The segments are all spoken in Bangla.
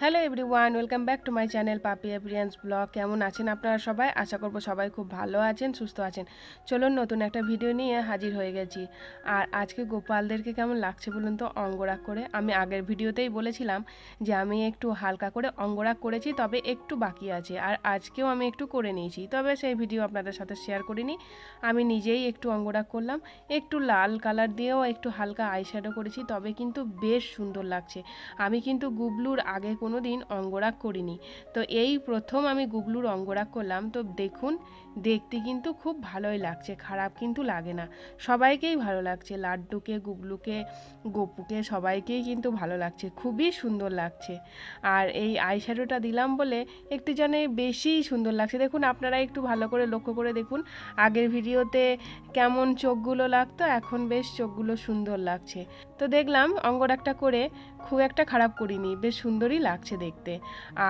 Hello everyone welcome back to my channel পাপি অ্যাপিরিয়ান্স ব্লগ কেমন আছেন আপনারা সবাই? আশা করব সবাই খুব ভালো আছেন, সুস্থ আছেন। চলুন নতুন একটা ভিডিও নিয়ে হাজির হয়ে গেছি। আর আজকে গোপালদেরকে কেমন লাগছে বলুন তো? অঙ্গরাগ করে। আমি আগের ভিডিওতেই বলেছিলাম যে আমি একটু হালকা করে অঙ্গরাগ করেছি, তবে একটু বাকি আছে। আর আজকেও আমি একটু করে নিয়েছি, তবে সেই ভিডিও আপনাদের সাথে শেয়ার করিনি। আমি নিজেই একটু অঙ্গরাগ করলাম। একটু লাল কালার দিয়েও একটু হালকা আইশ্যাডো করেছি, তবে কিন্তু বেশ সুন্দর লাগছে। আমি কিন্তু গুবলুর আগে কোনো দিন অঙ্গরাগ করিনি। তো এই প্রথম আমি গুগলুর অঙ্গরাগ করলাম। তো দেখুন, দেখতে কিন্তু খুব ভালোই লাগছে, খারাপ কিন্তু লাগে না। সবাইকেই ভালো লাগছে, লাড্ডুকে, গুগলুকে, গপুকে, সবাইকেই কিন্তু ভালো লাগছে, খুবই সুন্দর লাগছে। আর এই আইশ্যাডোটা দিলাম বলে একটু যেন বেশি সুন্দর লাগছে। দেখুন, আপনারা একটু ভালো করে লক্ষ্য করে দেখুন, আগের ভিডিওতে কেমন চোখগুলো লাগতো, এখন বেশ চোখগুলো সুন্দর লাগছে। তো দেখলাম অঙ্গরাগটা করে খুব একটা খারাপ করিনি, বেশ সুন্দরই লাগছে দেখতে।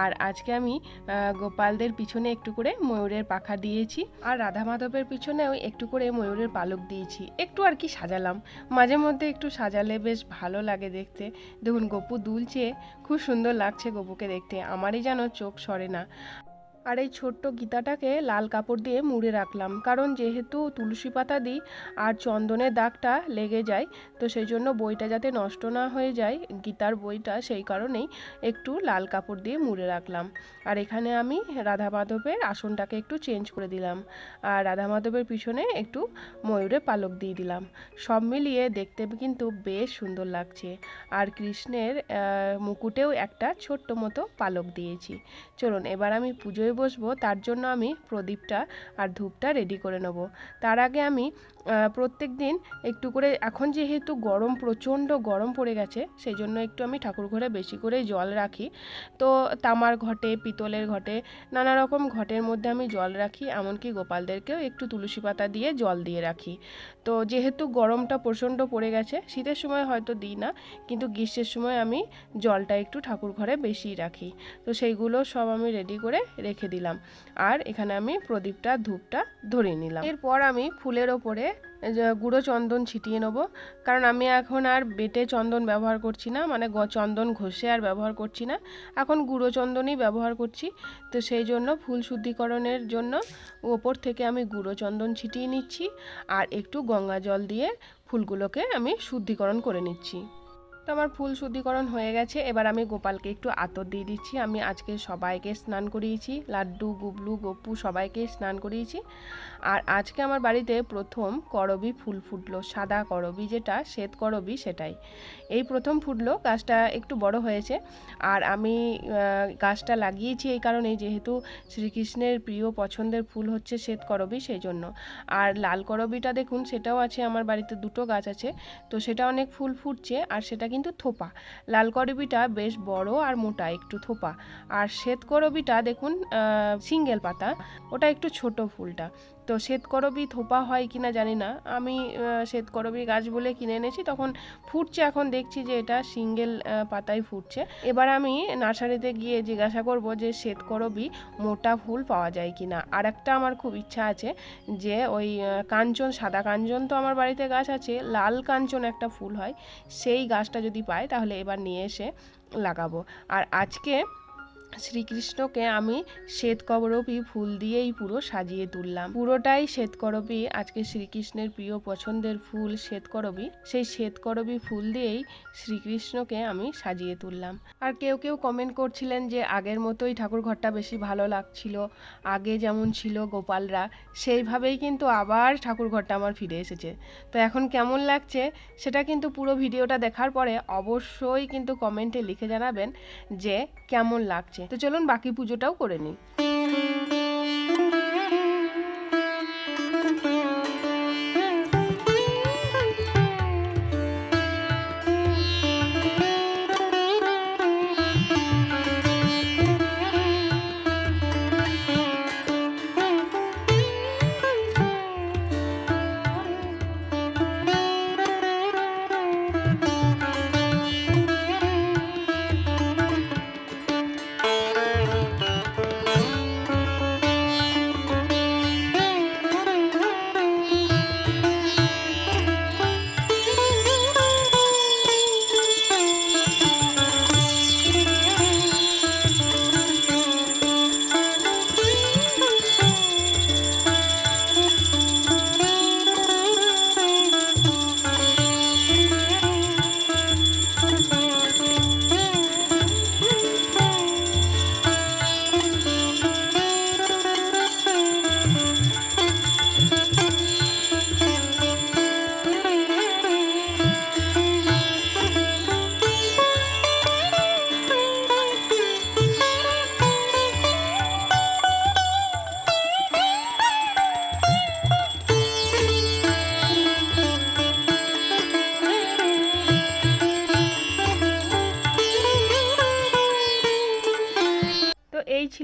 আর আজকে আমি গোপালদের পিছনে একটু করে ময়ূরের পাখা দিয়েছি, আর রাধা মাধবের পিছনেও একটু করে ময়ূরের পালক দিয়েছি। একটু আর কি সাজালাম। মাঝে মধ্যে একটু সাজালে বেশ ভালো লাগে দেখতে। দেখুন, গপু দুলছে, খুব সুন্দর লাগছে গপুকে দেখতে। আমারই যেন চোখ সরে না। আর এই ছোট্ট গীতাটাকে লাল কাপড় দিয়ে মুড়ে রাখলাম। কারণ যেহেতু তুলসী পাতা দিই আর চন্দনের দাগটা লেগে যায়, তো সেই জন্য বইটা যাতে নষ্ট না হয়ে যায়, গীতার বইটা সেই কারণেই একটু লাল কাপড় দিয়ে মুড়ে রাখলাম। আর এখানে আমি রাধা মাধবের আসনটাকে একটু চেঞ্জ করে দিলাম আর রাধা মাধবের পিছনে একটু ময়ূরের পালক দিয়ে দিলাম। সব মিলিয়ে দেখতে কিন্তু বেশ সুন্দর লাগছে। আর কৃষ্ণের মুকুটেও একটা ছোট্ট মতো পালক দিয়েছি। চলুন, এবার আমি পুজোয় বসবো, তার জন্য আমি প্রদীপটা আর ধূপটা রেডি করে নেব। তার আগে আমি প্রত্যেক দিন একটু করে, এখন যেহেতু গরম, প্রচণ্ড গরম পড়ে গেছে, সেই জন্য একটু আমি ঠাকুর ঘরে বেশি করে জল রাখি। তো তামার ঘটে, পিতলের ঘটে, নানা রকম ঘটের মধ্যে আমি জল রাখি, এমনকি গোপালদেরকেও একটু তুলসী পাতা দিয়ে জল দিয়ে রাখি। তো যেহেতু গরমটা প্রচণ্ড পড়ে গেছে, শীতের সময় হয়তো দিই না, কিন্তু গ্রীষ্মের সময় আমি জলটা একটু ঠাকুর ঘরে বেশি রাখি। তো সেইগুলো সব আমি রেডি করে রেখে দিলাম। আর এখানে আমি প্রদীপটা, ধূপটা ধরিয়ে নিলাম। এরপর আমি ফুলের ওপরে গুঁড়ো চন্দন ছিটিয়ে নেব। কারণ আমি এখন আর বেটে চন্দন ব্যবহার করছি না মানে চন্দন ঘষে আর ব্যবহার করছি না। এখন গুঁড়ো চন্দনই ব্যবহার করছি। তো সেই জন্য ফুল শুদ্ধিকরণের জন্য ওপর থেকে আমি গুঁড়ো চন্দন ছিটিয়ে নিচ্ছি। আর একটু গঙ্গা জল দিয়ে ফুলগুলোকে আমি শুদ্ধিকরণ করে নিচ্ছি। তো আমার ফুল শুদ্ধিকরণ হয়ে গেছে। এবার আমি গোপালকে একটু আতর দিয়ে দিচ্ছি। আমি আজকে সবাইকে স্নান করিয়েছি। লাড্ডু, গুবলু, গপু সবাইকে স্নান করিয়েছি। আর আজকে আমার বাড়িতে প্রথম করবি ফুল ফুটলো, সাদা করবি যেটা, শ্বেত করবি সেটাই। এই প্রথম ফুটলো, গাছটা একটু বড় হয়েছে। আর আমি গাছটা লাগিয়েছি এই কারণেই যেহেতু শ্রীকৃষ্ণের প্রিয় পছন্দের ফুল হচ্ছে শ্বেত করবি সেই জন্য আর লাল করবিটা দেখুন, সেটাও আছে আমার বাড়িতে দুটো গাছ আছে। তো সেটা অনেক ফুল ফুটছে। আর সেটা কিন্তু থোপা। লাল করবিটা বেশ বড় আর মোটা, একটু থোপা। আর শ্বেত করবিটা দেখুন সিঙ্গেল পাতা। ওটা একটু ছোট ফুলটা। তো শ্বেতকরবি থোপা হয় কিনা জানি না। আমি শ্বেতকরবি গাছ বলে কিনে এনেছি, তখন ফুটছে, এখন দেখছি যে এটা সিঙ্গেল পাতায় ফুটছে। এবার আমি নার্সারিতে গিয়ে জিজ্ঞাসা করব যে শ্বেতকরবি মোটা ফুল পাওয়া যায় কিনা। আর একটা আমার খুব ইচ্ছা আছে যে ওই কাঞ্চন, সাদা কাঞ্চন তো আমার বাড়িতে গাছ আছে, লাল কাঞ্চন একটা ফুল হয়, সেই গাছটা যদি পাই তাহলে এবার নিয়ে এসে লাগাবো। আর আজকে শ্রীকৃষ্ণকে আমি শ্বেতকরবী ফুল দিয়েই পুরো সাজিয়ে তুললাম। পুরোটাই শ্বেতকরবী আজকে শ্রীকৃষ্ণের প্রিয় পছন্দের ফুল শ্বেতকরবী সেই শ্বেতকরবী ফুল দিয়েই শ্রীকৃষ্ণকে আমি সাজিয়ে তুললাম। আর কেউ কেউ কমেন্ট করছিলেন যে আগের মতোই ঠাকুর ঘরটা বেশি ভালো লাগছিল, আগে যেমন ছিল গোপালরা, সেইভাবেই কিন্তু আবার ঠাকুর ঘরটা আমার ফিরে এসেছে। তো এখন কেমন লাগছে সেটা কিন্তু পুরো ভিডিওটা দেখার পরে অবশ্যই কিন্তু কমেন্টে লিখে জানাবেন যে কেমন লাগছে। তো চলুন বাকি পুজোটাও করে নিই।